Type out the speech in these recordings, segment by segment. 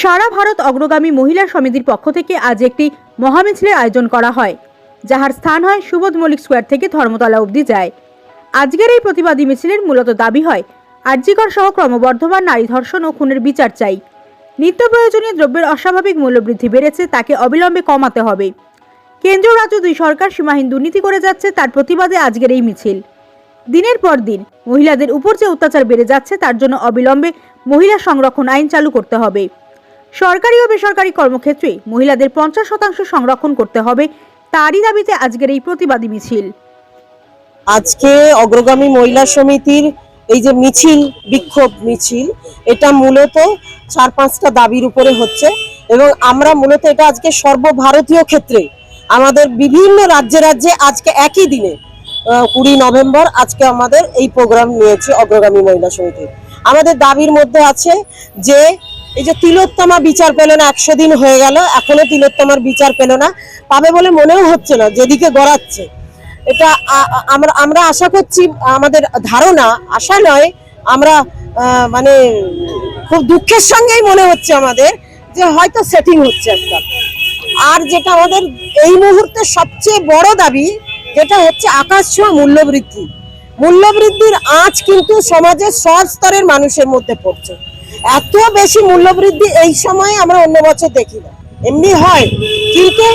সারা ভারত অগ্রগামী মহিলা সমিতির পক্ষ থেকে আজ একটি মহামিছিলের আয়োজন করা হয়, যাহার স্থান হয় সুবোধ মল্লিক স্কোয়ার থেকে ধর্মতলা অবধি যায়। আজকের এই প্রতিবাদী মিছিলের মূলত দাবি হয় আর্যিকর সহ ক্রমবর্ধমান নারী ধর্ষণ ও খুনের বিচার চাই। নিত্য প্রয়োজনীয় দ্রব্যের অস্বাভাবিক মূল্যবৃদ্ধি বেড়েছে, তাকে অবিলম্বে কমাতে হবে। কেন্দ্র রাজ্য দুই সরকার সীমাহীন দুর্নীতি করে যাচ্ছে, তার প্রতিবাদে আজকের এই মিছিল। দিনের পর দিন, মহিলাদের উপর যে অত্যাচার বেড়ে যাচ্ছে, তার জন্য অবিলম্বে মহিলা সংরক্ষণ আইন চালু করতে হবে। সরকারি ও বেসরকারি কর্মক্ষেত্রে মহিলাদের পঞ্চাশ শতাংশ সংরক্ষণ করতে হবে তারই দাবিতে আজকের এই প্রতিবাদী মিছিল। আজকে অগ্রগামী মহিলা সমিতির এই যে মিছিল, বিক্ষোভ মিছিল, এটা মূলত চার পাঁচটা দাবির উপরে হচ্ছে এবং আমরা মূলত এটা আজকে সর্বভারতীয় ক্ষেত্রে, আমাদের বিভিন্ন রাজ্যে রাজ্যে আজকে একই দিনে কুড়ি নভেম্বর আজকে আমাদের এই প্রোগ্রাম নিয়েছে অগ্রগামী মহিলা সমিতি। আমাদের দাবির মধ্যে আছে যে এই যে তিলোত্তমা বিচার পেল না, একশো দিন হয়ে গেল, এখনও তিলোত্তমার বিচার পেল না। পাবে বলে মনেও হচ্ছে না, যেদিকে গড়াচ্ছে। এটা আমরা আমরা আশা করছি, আমাদের ধারণা, আশা নয়, আমরা মানে খুব দুঃখের সঙ্গেই মনে হচ্ছে আমাদের, যে হয়তো সেটিং হচ্ছে একটা। আর যেটা আমাদের এই মুহূর্তে সবচেয়ে বড় দাবি, যেটা হচ্ছে আকাশ ছোঁয়া মূল্যবৃদ্ধি। মূল্যবৃদ্ধির আঁচ কিন্তু সমাজের সব স্তরের মানুষের মধ্যে পড়ছে। এত বেশি মূল্যবৃদ্ধি এই সময় আমরা অন্য বছর দেখি না। এমনি হয়। কিন্তু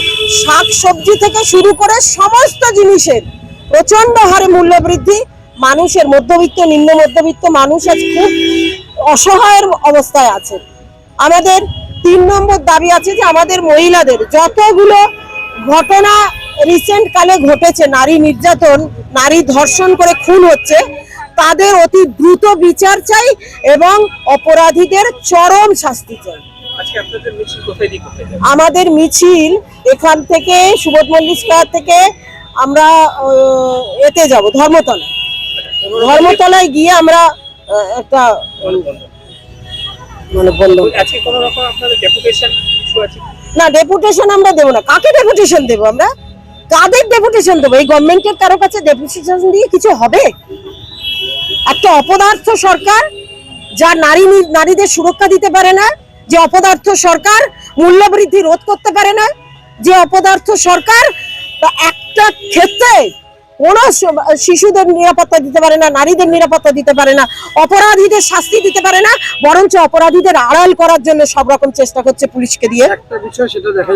শাক সবজি থেকে শুরু করে সমস্ত জিনিসের প্রচণ্ড হারে মূল্য বৃদ্ধি মানুষের মধ্যবিত্ত, নিম্ন মধ্যবিত্ত মানুষ আজ খুব অসহায়ের অবস্থায় আছে। আমাদের তিন নম্বর দাবি আছে যে আমাদের মহিলাদের যতগুলো ঘটনা রিসেন্ট কালে ঘটেছে, নারী নির্যাতন, নারী ধর্ষণ করে খুন হচ্ছে তাদের অতি দ্রুত বিচার চাই এবং অপরাধীদের চরম শাস্তি চাই। আমাদের মিছিল এখান থেকে সুবোধ মল্লিক স্কোয়ার থেকে আমরা এতে যাব ধর্মতলা ধর্মতলায় গিয়ে আমরা একটা মানে বলল আজকে কোনো রকম আপনাদের ডেপুটেশন কিছু আছে? না ডেপুটেশন আমরা দেবো না। কাকে ডেপুটেশন দেবো আমরা? কাদের ডেপুটেশন দেবো? এই গভর্নমেন্টের কারও কাছে ডেপুটেশন দিয়ে কিছু হবে? একটা অপদার্থ সরকার যা নারী নারীদের সুরক্ষা দিতে পারে না, যে অপদার্থ সরকার মূল্যবৃদ্ধি রোধ করতে পারে না, যে অপদার্থ সরকার একটা ক্ষেত্রে কোনো শিশুদের নিরাপত্তা দিতে পারে না, নারীদের নিরাপত্তা দিতে পারে না, অপরাধীদের শাস্তি দিতে পারে না, বরঞ্চ অপরাধীদের আড়াল করার জন্য সব রকম চেষ্টা করছে পুলিশকে দিয়ে। একটা বিষয় সেটা দেখা